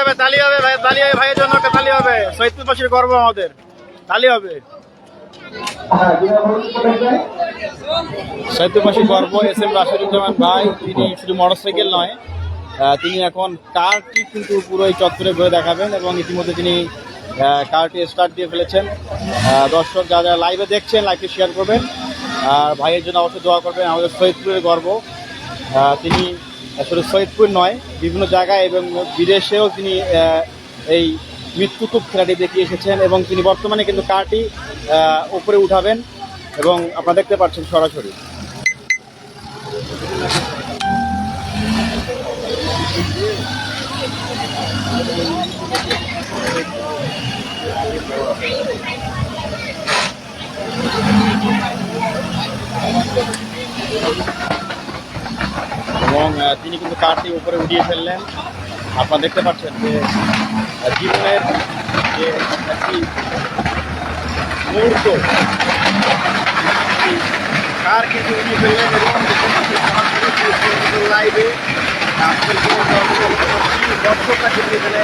হবে, তালি হবে ভাই, তালি হবে ভাইয়ের জন্য একটা তালি হবে। শহীদপুরবাসীর গর্ব আমাদের। তালি হবে। শহীদপুরবাসীর গর্ব, এস এম রাশিদুজ্জামান ভাই, তিনি শুধু মোটরসাইকেল নয় তিনি এখন কারটি কিন্তু পুরো এই চত্বরে ঘুরে দেখাবেন এবং ইতিমধ্যে তিনি কারটি স্টার্ট দিয়ে ফেলেছেন। দর্শক যারা যারা লাইভে দেখছেন লাইভটি শেয়ার করবেন। আর ভাইয়ের জন্য অবশ্যই দোয়া করবেন, আমাদের শহীদপুরের গর্ব। তিনি আসলে সৈয়দপুর নয়, বিভিন্ন জায়গায় এবং বিদেশেও তিনি এই মৃত্যুকূপ খেলাটি দেখিয়ে এসেছেন এবং তিনি বর্তমানে কিন্তু কারটি উপরে উঠাবেন এবং আপনারা দেখতে পাচ্ছেন সরাসরি। এবং তিনি কিন্তু কারটি উপরে উঠিয়ে ফেললেন। আপনারা দেখতে পাচ্ছেন যে জীবনের যে একটি মুহূর্ত, কার কিন্তু উঠিয়ে ফেললেন এবং লাইভে দর্শকরা কিন্তু এখানে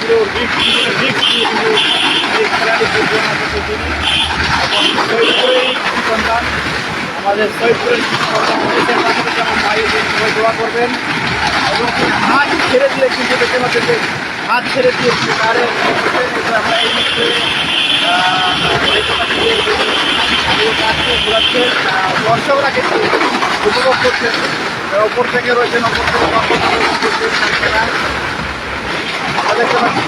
পুরো রিক্স রিক্স নিয়ে কিন্তু এই খেলাটি পরিচালনা করতে তিনি এবং সৈয়দপুরের সন্তান আমাদের সৈয়দপুরের সবাই দোয়া করবেন। এবং হাত ছেড়ে দিয়ে কিন্তু দেখতে পাচ্ছেন যে হাত ছেড়ে দিয়ে তারে আমরা এই মুহূর্তে দর্শকরা কিন্তু উপভোগ করছেন। ওপর থেকে রয়েছেন ওপর থেকে দেখতে পাচ্ছি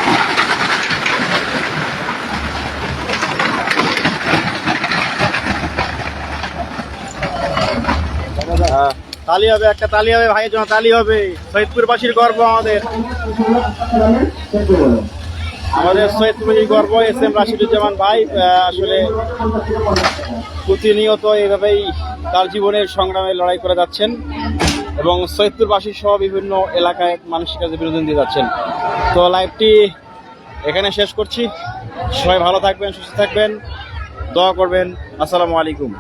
তালি হবে, একটা তালি হবে, ভাইয়ের জন্য তালি হবে। সৈয়দপুরবাসীর গর্ব আমাদের। আমাদের সৈয়দপুরের গর্ব, এস এম রাশিদুজ্জামান ভাই আসলে প্রতিনিয়ত এইভাবেই তার জীবনের সংগ্রামে লড়াই করে যাচ্ছেন এবং সৈয়দপুরবাসী সহ বিভিন্ন এলাকায় মানুষের কাছে বিনোদন দিয়ে যাচ্ছেন। তো লাইভটি এখানে শেষ করছি। সবাই ভালো থাকবেন, সুস্থ থাকবেন। দোয়া করবেন। আসসালামু আলাইকুম।